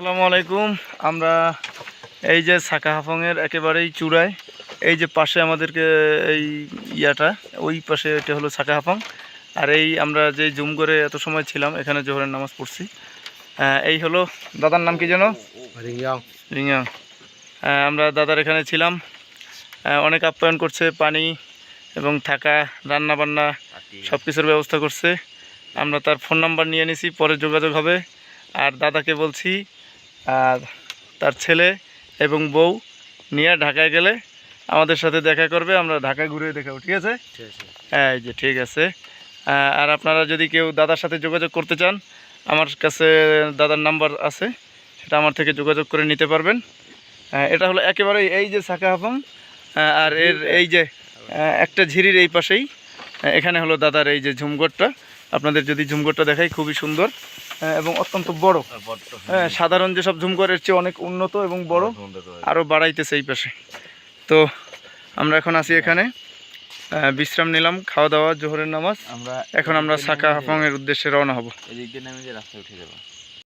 আসসালামু আলাইকুম। আমরা এই যে সাকা হাফংয়ের একেবারেই চূড়ায় এই যে পাশে আমাদেরকে এই ইয়াটা ওই পাশে এটা হলো সাকা হাফং। আর এই আমরা যে জুম করে এত সময় ছিলাম এখানে জোহরের নামাজ পড়ছি। এই হলো দাদার নাম কি যেন? আহ, আমরা দাদার এখানে ছিলাম। অনেক আপ্যায়ন করছে পানি এবং থাকা রান্না বান্না সব কিছুর ব্যবস্থা করছে। আমরা তার ফোন নাম্বার নিয়ে নিছি পরে যোগাযোগ হবে। আর দাদাকে বলছি আর তার ছেলে এবং বউ নিয়ে ঢাকায় গেলে আমাদের সাথে দেখা করবে আমরা ঢাকায় ঘুরে দেখাবো ঠিক আছে? হ্যাঁ এই যে ঠিক আছে। আর আপনারা যদি কেউ দাদার সাথে যোগাযোগ করতে চান আমার কাছে দাদার নাম্বার আছে সেটা আমার থেকে যোগাযোগ করে নিতে পারবেন। এটা হলো একেবারে এই যে সাকা হাফং আর এর এই যে একটা ঝিরির এই পাশেই এখানে হলো দাদার এই যে ঝুমঘরটা। আপনাদের যদি ঝুমঘরটা দেখাই খুবই সুন্দর আহ, এবং অত্যন্ত বড়। হ্যাঁ সাধারণ যেসব ঝুমঘরের চেয়ে অনেক উন্নত এবং বড় আরও বাড়াইতেছে এই পাশে। তো আমরা এখন আসি এখানে বিশ্রাম নিলাম খাওয়া দাওয়া জোহরের নামাজ। আমরা এখন আমরা সাকা এর উদ্দেশ্যে রওনা হব। এদিক দিয়ে নেমে যে রাস্তায় উঠে যাব।